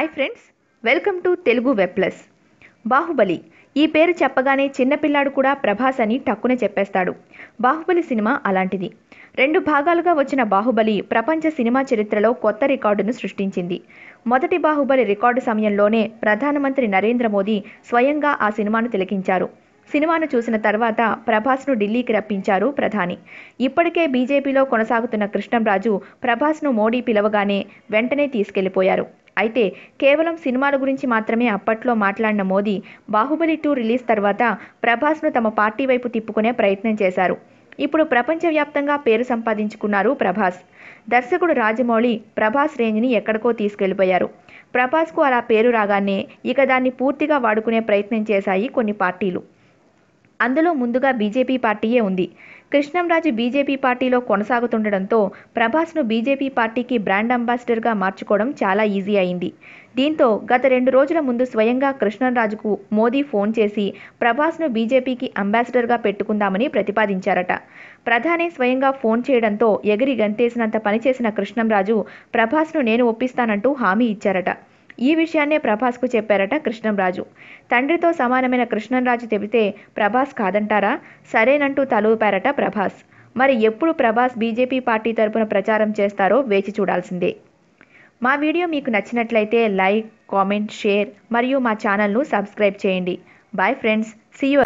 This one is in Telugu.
Hi friends welcome to Telugu web plus Baahubali ఈ పేరు చెప్పగానే చిన్నపిల్లాడు కూడా ప్రభాస్ అని టక్కున చెప్పేస్తాడు. బాహుబలి సినిమా అలాంటిది. రెండు భాగాలుగా వచ్చిన బాహుబలి ప్రపంచ సినిమా చరిత్రలో కొత్త రికార్డును సృష్టించింది. మొదటి బాహుబలి రికార్డు సమయంలోనే ప్రధానమంత్రి నరేంద్ర మోదీ స్వయంగా ఆ సినిమాను తిలకించారు. సినిమాను చూసిన తర్వాత ప్రభాస్ను ఢిల్లీకి రప్పించారు ప్రధాని. ఇప్పటికే బీజేపీలో కొనసాగుతున్న కృష్ణంరాజు ప్రభాస్ను మోడీ పిలవగానే వెంటనే తీసుకెళ్ళిపోయారు. అయితే కేవలం సినిమాల గురించి మాత్రమే అప్పట్లో మాట్లాడిన మోదీ బాహుబలి టూ రిలీజ్ తర్వాత ప్రభాస్ను తమ పార్టీ వైపు తిప్పుకునే ప్రయత్నం చేశారు. ఇప్పుడు ప్రపంచవ్యాప్తంగా పేరు సంపాదించుకున్నారు ప్రభాస్. దర్శకుడు రాజమౌళి ప్రభాస్ రేంజ్ని ఎక్కడికో తీసుకెళ్ళిపోయారు. ప్రభాస్కు అలా పేరు రాగానే ఇక దాన్ని పూర్తిగా వాడుకునే ప్రయత్నం చేశాయి కొన్ని పార్టీలు. అందులో ముందుగా బీజేపీ పార్టీయే ఉంది. కృష్ణంరాజు బీజేపీ పార్టీలో కొనసాగుతుండడంతో ప్రభాస్ను బీజేపీ పార్టీకి బ్రాండ్ అంబాసిడర్గా మార్చుకోవడం చాలా ఈజీ అయింది. దీంతో గత రెండు రోజుల ముందు స్వయంగా కృష్ణంరాజుకు మోదీ ఫోన్ చేసి ప్రభాస్ను బీజేపీకి అంబాసిడర్గా పెట్టుకుందామని ప్రతిపాదించారట. ప్రధాని స్వయంగా ఫోన్ చేయడంతో ఎగిరి గంతేసినంత పనిచేసిన కృష్ణంరాజు ప్రభాస్ను నేను ఒప్పిస్తానంటూ హామీ ఇచ్చారట. ఈ విషయాన్నే ప్రభాస్కు చెప్పారట కృష్ణంరాజు. తండ్రితో సమానమైన కృష్ణంరాజు చెబితే ప్రభాస్ కాదంటారా? సరేనంటూ తలూపారట ప్రభాస్. మరి ఎప్పుడు ప్రభాస్ బీజేపీ పార్టీ తరపున ప్రచారం చేస్తారో వేచి చూడాల్సిందే. మా వీడియో మీకు నచ్చినట్లయితే లైక్ కామెంట్ షేర్ మరియు మా ఛానల్ను సబ్స్క్రైబ్ చేయండి. Bye friends. See you